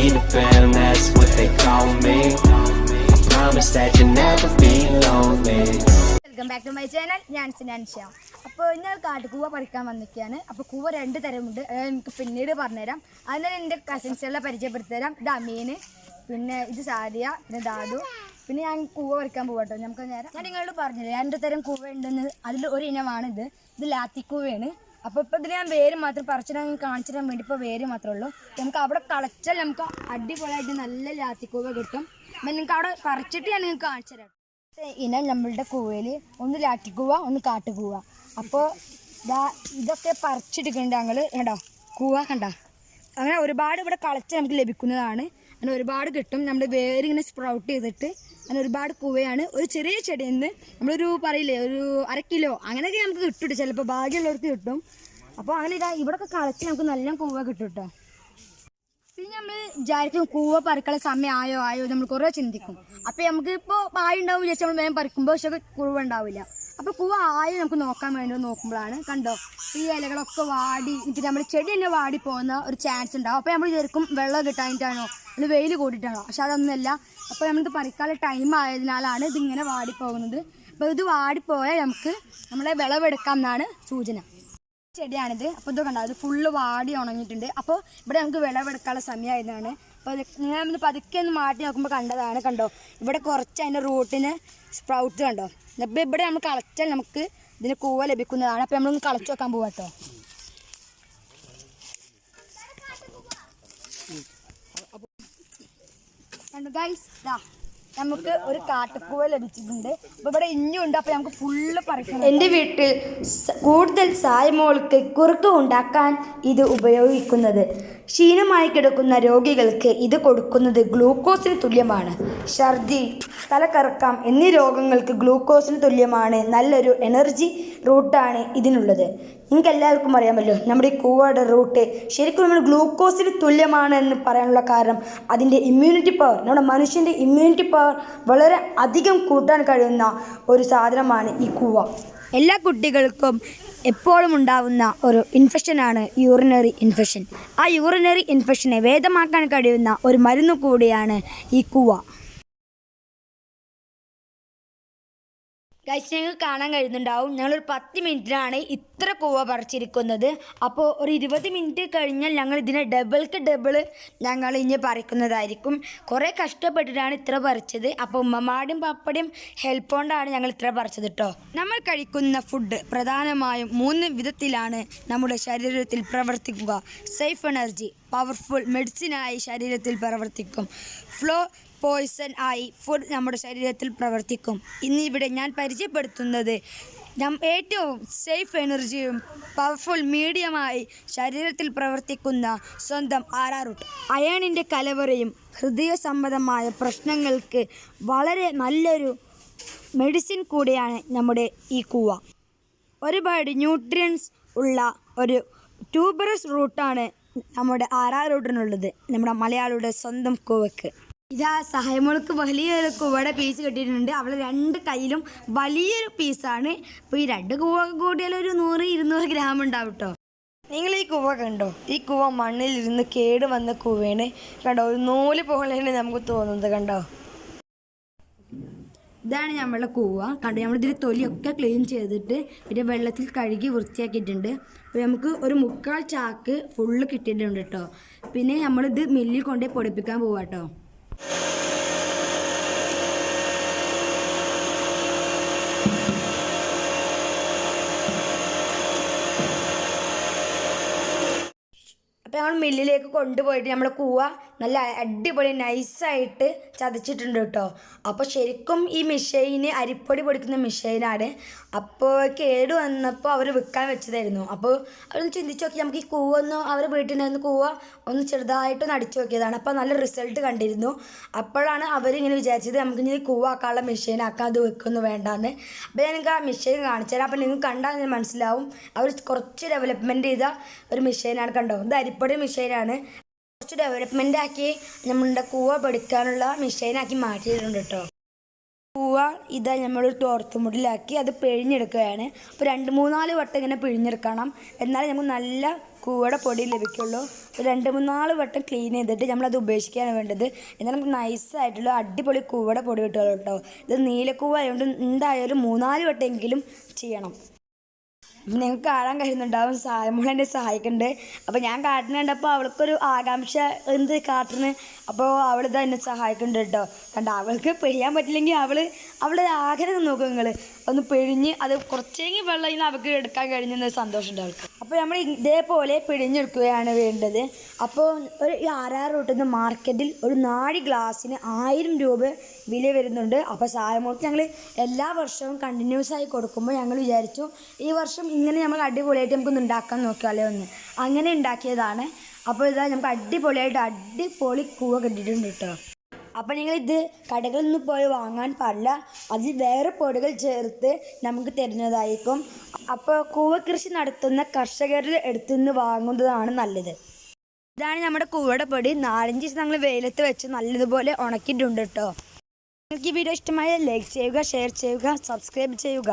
feed the fam, that's what they call me. I Promise that you'll never be lonely. Welcome back to my channel ഞാൻ സിനാൻഷ്യ അപ്പോൾ ഞാൻ കാട്ടുകൂവ പറിക്കാൻ വന്നിരിക്കുകയാണ്. അപ്പോൾ കൂവ രണ്ട് തരമുണ്ട്. അത് എനിക്ക് പിന്നീട് പറഞ്ഞുതരാം. അതിനാൽ എന്റെ കസിൻസുകളെ പരിചയപ്പെടുത്തി തരാം ഇത് അമീന് പിന്നെ ഇത് സാദിയ പിന്നെ ദാദു. പിന്നെ ഞാൻ കൂവ പറിക്കാൻ പോകട്ടോ നമുക്ക് നേരം. ഞാൻ നിങ്ങളോട് പറഞ്ഞില്ലേ രണ്ട് തരം കൂവ ഉണ്ടെന്ന് അതിൽ ഒരു ഇനമാണ് ഇത് ഇത് ലാത്തിക്കൂവയാണ് അപ്പോൾ ഇപ്പോൾ ഇതിൽ ഞാൻ വേര് മാത്രം പറിച്ചിടാൻ കാണിച്ചു തരാൻ വേണ്ടി ഇപ്പോൾ വേര് മാത്രമേ ഉള്ളൂ. നമുക്ക് അവിടെ കളച്ചാൽ നമുക്ക് അടിപൊളിയായിട്ട് നല്ല ലാത്തിക്കൂവ കിട്ടും. അപ്പം നിങ്ങൾക്ക് അവിടെ പറിച്ചിട്ട് ഞാൻ നിങ്ങൾക്ക് കാണിച്ചു തരാം. ഇനം നമ്മളുടെ കൂവയിൽ ഒന്ന് ലാറ്റിക്കൂവ ഒന്ന് കാട്ടുകൂവ. അപ്പോൾ ഇതൊക്കെ പറിച്ചെടുക്കുന്നുണ്ട് ഞങ്ങൾ കണ്ടോ? കൂവ കണ്ട? അങ്ങനെ ഒരുപാട് ഇവിടെ കളച്ച് നമുക്ക് ലഭിക്കുന്നതാണ്. അങ്ങനെ ഒരുപാട് കിട്ടും. നമ്മൾ വേരിങ്ങനെ സ്പ്രൗട്ട് ചെയ്തിട്ട് അങ്ങനെ ഒരുപാട് കൂവയാണ് ഒരു ചെറിയ ചെടിയിൽ നിന്ന് നമ്മളൊരു പറയില്ലേ ഒരു അര കിലോ അങ്ങനെയൊക്കെ നമുക്ക് കിട്ടും ചിലപ്പോൾ ഭാഗ്യമുള്ളവർക്ക് കിട്ടും. അപ്പോൾ അങ്ങനെ ഇതാ ഇവിടെയൊക്കെ കളച്ച് നമുക്ക് നല്ല കൂവ കിട്ടും കേട്ടോ വിചാരിക്കും കൂവ പറിക്കാനുള്ള സമയം ആയോ ആയോ നമ്മൾ കുറേ ചിന്തിക്കും. അപ്പൊ നമുക്ക് ഇപ്പോൾ പായ ഉണ്ടാവും വിചാരിച്ച് നമ്മൾ വേഗം പറിക്കുമ്പോൾ പക്ഷേ കൂവ ഉണ്ടാവില്ല. അപ്പോൾ കൂവ ആയോ നമുക്ക് നോക്കാൻ വേണ്ടി നോക്കുമ്പോഴാണ് കണ്ടോ? ഈ ഇലകളൊക്കെ വാടി എന്നിട്ട് നമ്മൾ ചെടി തന്നെ വാടി പോകുന്ന ഒരു ചാൻസ് ഉണ്ടാവും. അപ്പോൾ നമ്മൾ വിചാരിക്കും വെള്ളം കിട്ടാനിട്ടാണോ അത് വെയിൽ കൂടിയിട്ടാണോ? പക്ഷെ അതൊന്നുമല്ല. അപ്പോൾ നമുക്ക് പറിക്കാനുള്ള ടൈം ആയതിനാലാണ് ഇതിങ്ങനെ വാടിപ്പോകുന്നത് അപ്പോൾ ഇത് വാടിപ്പോയാൽ നമുക്ക് നമ്മളെ വിളവെടുക്കാം എന്നാണ് സൂചന. ചെടിയാണിത്. അപ്പോൾ ഇതൊക്കെ ഉണ്ടാവും അത് ഫുള്ള് വാടി ഉണങ്ങിയിട്ടുണ്ട്. അപ്പോൾ ഇവിടെ നമുക്ക് വിളവെടുക്കാനുള്ള സമയമായതാണ് അപ്പോൾ ഇത് ഞാൻ ഒന്ന് പതുക്കെ ഒന്ന് മാറ്റി നോക്കുമ്പോൾ കണ്ടതാണ് കണ്ടോ. ഇവിടെ കുറച്ച് അതിന്റെ റൂട്ടിന് സ്പ്രൗട്ട് കണ്ടോ. അപ്പോൾ ഇവിടെ നമ്മൾ കളച്ചാൽ നമുക്ക് ഇതിന് കൂവ ലഭിക്കുന്നതാണ്. അപ്പോൾ നമ്മളൊന്ന് കളച്ച് വെക്കാൻ പോവാം കേട്ടോ കണ്ടു ഗൈസ് ദാ. നമുക്ക് ഒരു കാട്ടുപൂവ ലഭിച്ചിട്ടുണ്ട്. അപ്പോൾ ഇവിടെ ഇഞ്ഞുണ്ട് അപ്പോൾ നമുക്ക് ഫുള്ള് പറിക്കണം. എന്റെ വീട്ടിൽ കൂടുതൽ സായ്മോൾക്ക് കുറുക്ക് ഉണ്ടാക്കാൻ ഇത് ഉപയോഗിക്കുന്നത്. ക്ഷീണമായി കിടക്കുന്ന രോഗികൾക്ക് ഇത് കൊടുക്കുന്നത് ഗ്ലൂക്കോസിന് തുല്യമാണ്. ഛർദി തലകറക്കം എന്നീ രോഗങ്ങൾക്ക് ഗ്ലൂക്കോസിന് തുല്യമാണ്. നല്ലൊരു എനർജി റൂട്ടാണ് ഇതിനുള്ളത്. നിങ്ങൾക്ക് എല്ലാവർക്കും അറിയാമല്ലോ നമ്മുടെ ഈ കൂവയുടെ റൂട്ട് ശരിക്കും നമ്മൾ ഗ്ലൂക്കോസിന് തുല്യമാണ് എന്ന് പറയാനുള്ള കാരണം അതിന്റെ ഇമ്മ്യൂണിറ്റി പവർ നമ്മുടെ മനുഷ്യന്റെ ഇമ്മ്യൂണിറ്റി പവർ വളരെ അധികം കൂട്ടാൻ കഴിയുന്ന ഒരു സാധനമാണ് ഈ കൂവ എല്ലാ കുട്ടികൾക്കും എപ്പോഴും ഉണ്ടാവുന്ന ഒരു ഇൻഫെക്ഷനാണ് യൂറിനറി ഇൻഫെക്ഷൻ ആ യൂറിനറി ഇൻഫെക്ഷനെ വേദമാക്കാൻ കഴിയുന്ന ഒരു മരുന്ന് കൂടിയാണ് ഈ കൂവ ഗൈസ് ഞങ്ങൾക്ക് കാണാൻ കഴിയുന്നുണ്ടാവും. ഞങ്ങളൊരു പത്ത് മിനിറ്റിനാണ് ഇത്ര കൂവ പറിച്ചിരിക്കുന്നത്. അപ്പോൾ ഒരു ഇരുപത് മിനിറ്റ് കഴിഞ്ഞാൽ ഞങ്ങൾ ഇതിനെ ഡബിൾക്ക് ഡബിൾ ഞങ്ങൾ ഇനി പറിക്കുന്നതായിരിക്കും. കുറേ കഷ്ടപ്പെട്ടിട്ടാണ് ഇത്ര പറിച്ചത്. അപ്പോൾ ഉമ്മമാടും പപ്പടിയും ഹെൽപ്പ് കൊണ്ടാണ് ഞങ്ങൾ ഇത്ര പറിച്ചത് കേട്ടോ നമ്മൾ കഴിക്കുന്ന ഫുഡ് പ്രധാനമായും മൂന്ന് വിധത്തിലാണ് നമ്മുടെ ശരീരത്തിൽ പ്രവർത്തിക്കുക. സേഫ് എനർജി പവർഫുൾ മെഡിസിനായി ശരീരത്തിൽ പ്രവർത്തിക്കും. ഫ്ലോ പോയിസൺ ആയി ഫുഡ് നമ്മുടെ ശരീരത്തിൽ പ്രവർത്തിക്കും. ഇന്നിവിടെ ഞാൻ പരിചയപ്പെടുത്തുന്നത് ഏറ്റവും സേഫ് എനർജിയും പവർഫുൾ മീഡിയമായി ശരീരത്തിൽ പ്രവർത്തിക്കുന്ന സ്വന്തം ആറാറൂട്ട് അയണിന്റെ കലവറയും ഹൃദയ സംബന്ധമായ പ്രശ്നങ്ങൾക്ക് വളരെ നല്ലൊരു മെഡിസിൻ കൂടിയാണ് നമ്മുടെ ഈ കൂവ. ഒരുപാട് ന്യൂട്രിയൻസ് ഉള്ള ഒരു ട്യൂബറസ് റൂട്ടാണ് നമ്മുടെ ആറാ റോഡിനുള്ളത് നമ്മുടെ മലയാളിയുടെ സ്വന്തം കൂവക്ക്. ഇതാ സഹായമോൾക്ക് വലിയൊരു കൂവയുടെ പീസ് കിട്ടിയിട്ടുണ്ട്. അവളെ രണ്ട് കയ്യിലും വലിയൊരു പീസാണ് ഇപ്പൊ ഈ രണ്ട് കൂവ കൂടിയാൽ ഒരു നൂറ് ഇരുന്നൂറ് ഗ്രാം ഉണ്ടാവും നിങ്ങൾ ഈ കൂവ കണ്ടോ? ഈ കൂവ മണ്ണിലിരുന്ന് കേട് വന്ന കൂവയാണ്. കണ്ടോ? ഒരു നൂൽ പോലെയാണ് നമുക്ക് തോന്നുന്നത് കണ്ടോ? ഇതാണ് നമ്മളുടെ കൂവ. കണ്ടു നമ്മളിതിൽ തൊലിയൊക്കെ ക്ലീൻ ചെയ്തിട്ട് പിന്നെ വെള്ളത്തിൽ കഴുകി വൃത്തിയാക്കിയിട്ടുണ്ട്. നമുക്ക് ഒരു മുക്കാൽ ചാക്ക് ഫുള്ള് കിട്ടിയിട്ടുണ്ട് കേട്ടോ പിന്നെ നമ്മളിത് മില്ലിൽ കൊണ്ടുപോയി പൊടിപ്പിക്കാൻ പോവാം കേട്ടോ അപ്പോൾ ഞങ്ങൾ മില്ലിലേക്ക് കൊണ്ടുപോയിട്ട് നമ്മൾ കൂവ നല്ല അടിപൊളി നൈസായിട്ട് ചതച്ചിട്ടുണ്ട് കേട്ടോ. അപ്പോൾ ശരിക്കും ഈ മിഷൈന് അരിപ്പൊടി പൊടിക്കുന്ന മിഷീനാണ് അപ്പോൾ കേട് വന്നപ്പോൾ അവർ വിൽക്കാൻ വെച്ചതായിരുന്നു. അപ്പോൾ അവരൊന്ന് ചിന്തിച്ച് നോക്കി നമുക്ക് ഈ കൂവ ഒന്ന് അവർ വീട്ടിൽ കൂവ ഒന്ന് ചെറുതായിട്ടൊന്ന് അടിച്ചു നോക്കിയതാണ്. അപ്പോൾ നല്ല റിസൾട്ട് കണ്ടിരുന്നു. അപ്പോഴാണ് അവരിങ്ങനെ വിചാരിച്ചത് നമുക്ക് ഇനി കൂവ ആക്കാനുള്ള മെഷീൻ ആക്കാൻ അത് വെക്കുന്നു വേണ്ടാന്ന്. അപ്പോൾ ഞാൻ നിങ്ങൾക്ക് ആ മെഷീൻ കാണിച്ചു തരാം അപ്പോൾ നിങ്ങൾക്ക് കണ്ടാൽ മനസ്സിലാവും. അവർ കുറച്ച് ഡെവലപ്മെന്റ് ചെയ്ത ഒരു മെഷീനാണ് കണ്ടോ? ഇത് അരിപ്പൊടി മെഷീനാണ്. കുറച്ച് ഡെവലപ്മെന്റ് ആക്കി നമ്മളുടെ കൂവ പഠിക്കാനുള്ള മെഷീനാക്കി മാറ്റിയിട്ടുണ്ട് കേട്ടോ. കൂവ ഇതാ നമ്മളൊരു തോർത്തുമുടിലാക്കി അത് പിഴിഞ്ഞെടുക്കുകയാണ്. അപ്പോൾ രണ്ട് മൂന്നാൽ വട്ടം ഇങ്ങനെ പിഴിഞ്ഞെടുക്കണം. എന്നാലേ നമുക്ക് നല്ല കൂവയുടെ പൊടി ലഭിക്കുള്ളൂ. രണ്ട് മൂന്നാൽ വട്ടം ക്ലീൻ ചെയ്തിട്ട് നമ്മളത് ഉപേക്ഷിക്കുകയാണ് വേണ്ടത്. എന്നാൽ നമുക്ക് നൈസായിട്ടുള്ള അടിപൊളി കൂവയുടെ പൊടി കിട്ടുകയുള്ളൂ കേട്ടോ. ഇത് നീലക്കൂവ ആയതുകൊണ്ട് എന്തായാലും മൂന്നാൽ വട്ടമെങ്കിലും ചെയ്യണം. നിങ്ങൾക്ക് കാണാൻ കഴിയുന്നുണ്ടാവും? സായമോൾ എന്നെ സഹായിക്കുന്നുണ്ട് അപ്പോൾ ഞാൻ കാട്ടിന് കണ്ടപ്പോൾ അവൾക്കൊരു ആകാംക്ഷ എന്ത് കാട്ടിന്? അപ്പോൾ അവൾ ഇത് എന്നെ സഹായിക്കുന്നുണ്ട് കേട്ടോ. കണ്ട അവൾക്ക് പിഴിയാൻ പറ്റില്ലെങ്കിൽ അവൾ അവളുടെ ആഗ്രഹം നോക്കും നിങ്ങൾ ഒന്ന് പിഴിഞ്ഞ് അത് കുറച്ചെങ്കിൽ വെള്ളം അവൾക്ക് എടുക്കാൻ കഴിഞ്ഞെന്ന് സന്തോഷമുണ്ട് അവൾക്ക്. അപ്പോൾ നമ്മൾ ഇതേപോലെ പിഴിഞ്ഞെടുക്കുകയാണ് വേണ്ടത്. അപ്പോൾ ഒരു ഈ റൂട്ടിൽ തൊട്ടുന്ന മാർക്കറ്റിൽ ഒരു നാല് ഗ്ലാസ്സിന് ആയിരം രൂപ വില വരുന്നുണ്ട്. അപ്പോൾ സായമോൾക്ക് ഞങ്ങൾ എല്ലാ വർഷവും കണ്ടിന്യൂസ് ആയി കൊടുക്കുമ്പോൾ ഞങ്ങൾ വിചാരിച്ചു ഈ വർഷം ഇങ്ങനെ നമുക്ക് അടിപൊളിയായിട്ട് നമുക്കൊന്ന് ഉണ്ടാക്കാൻ നോക്കിയാലോ ഒന്ന് അങ്ങനെ ഉണ്ടാക്കിയതാണ്. അപ്പോൾ ഇതാ നമുക്ക് അടിപൊളിയായിട്ട് അടിപൊളി കൂവ കിട്ടിയിട്ടുണ്ട് കേട്ടോ. അപ്പോൾ ഇത് കടകളിൽ നിന്ന് പോയി വാങ്ങാൻ പാടില്ല. അതിൽ വേറെ പൊടികൾ ചേർത്ത് നമുക്ക് തരുന്നതായിരിക്കും. അപ്പോൾ കൂവ കൃഷി നടത്തുന്ന കർഷകരുടെ എടുത്തു നിന്ന് വാങ്ങുന്നതാണ് നല്ലത്. ഇതാണ് നമ്മുടെ കൂവയുടെ പൊടി. നാലഞ്ച് ദിവസം ഞങ്ങൾ വെയിലത്ത് വെച്ച് നല്ലതുപോലെ ഉണക്കിയിട്ടുണ്ട് കേട്ടോ നിങ്ങൾക്ക് ഈ വീഡിയോ ഇഷ്ടമായ ലൈക്ക് ചെയ്യുക ഷെയർ ചെയ്യുക സബ്സ്ക്രൈബ് ചെയ്യുക.